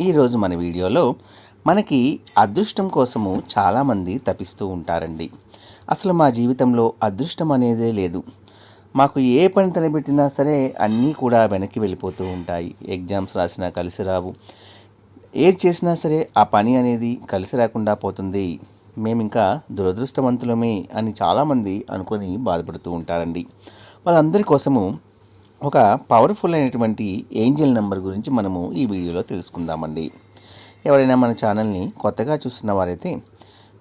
ఈరోజు మన వీడియోలో మనకి అదృష్టం కోసము చాలామంది తపిస్తూ ఉంటారండి. అసలు మా జీవితంలో అదృష్టం అనేదే లేదు. మాకు ఏ పని తలబెట్టినా సరే అన్నీ కూడా వెనక్కి వెళ్ళిపోతూ ఉంటాయి. ఎగ్జామ్స్ రాసినా కలిసి రావు. ఏది చేసినా సరే ఆ పని అనేది కలిసి రాకుండా పోతుంది. మేము ఇంకా దురదృష్టవంతులమే అని చాలామంది అనుకొని బాధపడుతూ ఉంటారండి. వాళ్ళందరి కోసము ఒక పవర్ఫుల్ అయినటువంటి ఏంజల్ నెంబర్ గురించి మనము ఈ వీడియోలో తెలుసుకుందామండి. ఎవరైనా మన ఛానల్ని కొత్తగా చూస్తున్న వారైతే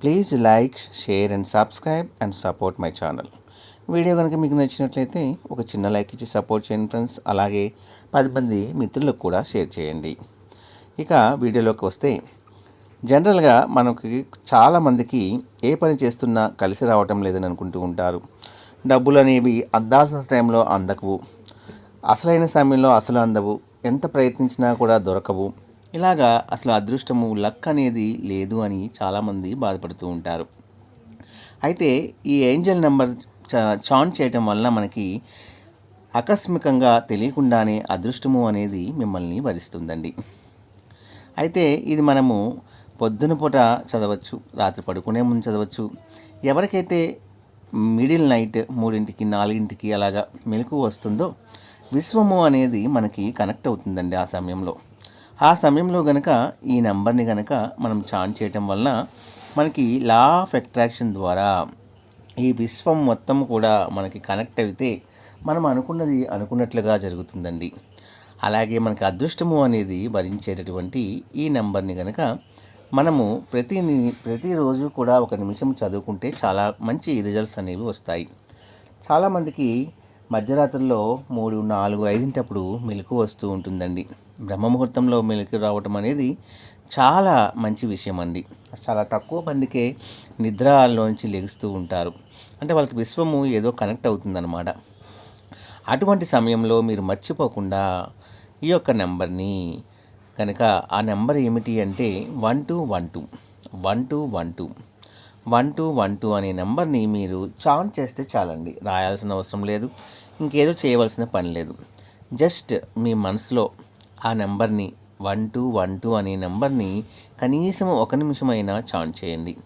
please like share and subscribe and support my channel. Video కనుక మీకు నచ్చినట్లయితే ఒక చిన్న లైక్ ఇచ్చి సపోర్ట్ చేయండి ఫ్రెండ్స్. అలాగే పది మంది మిత్రులకు కూడా షేర్ చేయండి. ఇక వీడియోలోకి వస్తే జనరల్గా మనకి చాలామందికి ఏ పని చేస్తున్నా కలిసి రావటం లేదని అనుకుంటూ ఉంటారు. డబ్బులు అనేవి అందాల్సిన టైంలో అందకవు. అసలైన సమయంలో అసలు అందవు. ఎంత ప్రయత్నించినా కూడా దొరకవు. ఇలాగా అసలు అదృష్టము లక్ అనేది లేదు అని చాలామంది బాధపడుతూ ఉంటారు. అయితే ఈ ఏంజల్ నెంబర్ చాన్ చేయటం వల్ల మనకి ఆకస్మికంగా తెలియకుండానే అదృష్టము అనేది మిమ్మల్ని భరిస్తుందండి. అయితే ఇది మనము పొద్దున పూట చదవచ్చు రాత్రి పడుకునే ముందు చదవచ్చు. ఎవరికైతే మిడిల్ నైట్ మూడింటికి నాలుగింటికి అలాగా మెలకు వస్తుందో విశ్వము అనేది మనకి కనెక్ట్ అవుతుందండి ఆ సమయంలో. ఆ సమయంలో గనక ఈ నెంబర్ని గనక మనం చాన్ చేయటం వలన మనకి లా ఆఫ్ అట్రాక్షన్ ద్వారా ఈ విశ్వం మొత్తం కూడా మనకి కనెక్ట్ అయితే మనం అనుకున్నది అనుకున్నట్లుగా జరుగుతుందండి. అలాగే మనకి అదృష్టము అనేది భరించేటటువంటి ఈ నెంబర్ని కనుక మనము ప్రతి ప్రతిరోజు కూడా ఒక నిమిషం చదువుకుంటే చాలా మంచి రిజల్ట్స్ అనేవి వస్తాయి. చాలామందికి మధ్యరాత్రిలో మూడు నాలుగు ఐదింటప్పుడు మెలకు వస్తూ ఉంటుందండి. బ్రహ్మముహూర్తంలో మెలకు రావటం అనేది చాలా మంచి విషయం అండి చాలా తక్కువ మందికే నిద్రలోంచి లెగుస్తూ ఉంటారు. అంటే వాళ్ళకి విశ్వము ఏదో కనెక్ట్ అవుతుందన్నమాట. అటువంటి సమయంలో మీరు మర్చిపోకుండా ఈ యొక్క నెంబర్ని కనుక ఆ నెంబర్ ఏమిటి అంటే one two one two one two one two one two one two అనే నెంబర్ని మీరు చాన్ చేస్తే చాలండి. రాయాల్సిన అవసరం లేదు. ఇంకేదో చేయవలసిన పని లేదు. జస్ట్ మీ మనసులో ఆ నెంబర్ని వన్ టూ వన్ టూ అనే నెంబర్ని కనీసం ఒక నిమిషమైనా చాన్ చేయండి.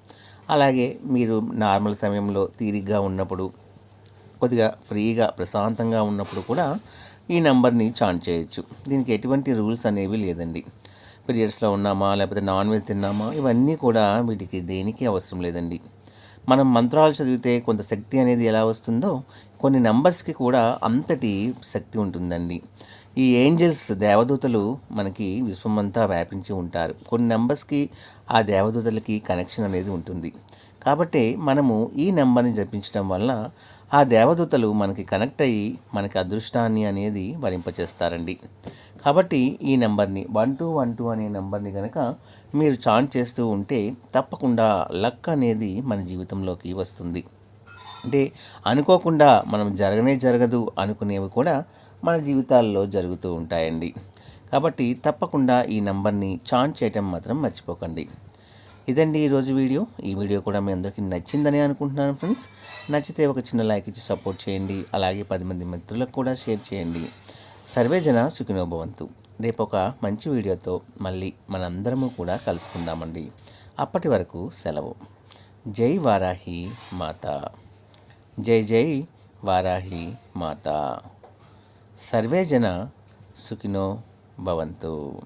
అలాగే మీరు నార్మల్ సమయంలో తీరిగ్గా ఉన్నప్పుడు కొద్దిగా ఫ్రీగా ప్రశాంతంగా ఉన్నప్పుడు కూడా ఈ నెంబర్ని చాన్ చేయొచ్చు. దీనికి ఎటువంటి రూల్స్ అనేవి లేదండి. పీరియడ్స్లో ఉన్నామా? లేకపోతే నాన్ వెజ్ తిన్నామా? ఇవన్నీ కూడా వీటికి దేనికి అవసరం లేదండి. మనం మంత్రాలు చదివితే కొంత శక్తి అనేది ఎలా వస్తుందో కొన్ని నెంబర్స్కి కూడా అంతటి శక్తి ఉంటుందండి. ఈ ఏంజల్స్ దేవదూతలు మనకి విశ్వమంతా వ్యాపించి ఉంటారు. కొన్ని నెంబర్స్కి ఆ దేవదూతలకి కనెక్షన్ అనేది ఉంటుంది. కాబట్టి మనము ఈ నెంబర్ని జపించడం వలన ఆ దేవదూతలు మనకి కనెక్ట్ అయ్యి మనకి అదృష్టాన్ని అనేది వరింపచేస్తారండి. కాబట్టి ఈ నెంబర్ని వన్ టూ వన్ టూ అనే నెంబర్ని కనుక మీరు చాంట్ చేస్తూ ఉంటే తప్పకుండా లక్ అనేది మన జీవితంలోకి వస్తుంది. అంటే అనుకోకుండా మనం జరగనే జరగదు అనుకునేవి కూడా మన జీవితాల్లో జరుగుతూ ఉంటాయండి. కాబట్టి తప్పకుండా ఈ నెంబర్ని చాన్ చేయటం మాత్రం మర్చిపోకండి. ఇదండి ఈరోజు వీడియో. ఈ వీడియో కూడా మీ అందరికీ నచ్చిందని అనుకుంటున్నాను ఫ్రెండ్స్. నచ్చితే ఒక చిన్న లైక్ ఇచ్చి సపోర్ట్ చేయండి. అలాగే పది మంది మిత్రులకు కూడా షేర్ చేయండి. సర్వే జన సుఖినోభవంతు. రేపు ఒక మంచి వీడియోతో మళ్ళీ మనందరము కూడా కలుసుకుందామండి. అప్పటి వరకు సెలవు. జై వారాహి మాత. జై జై వారాహి మాత. సర్వే జన సుఖినో భవంతు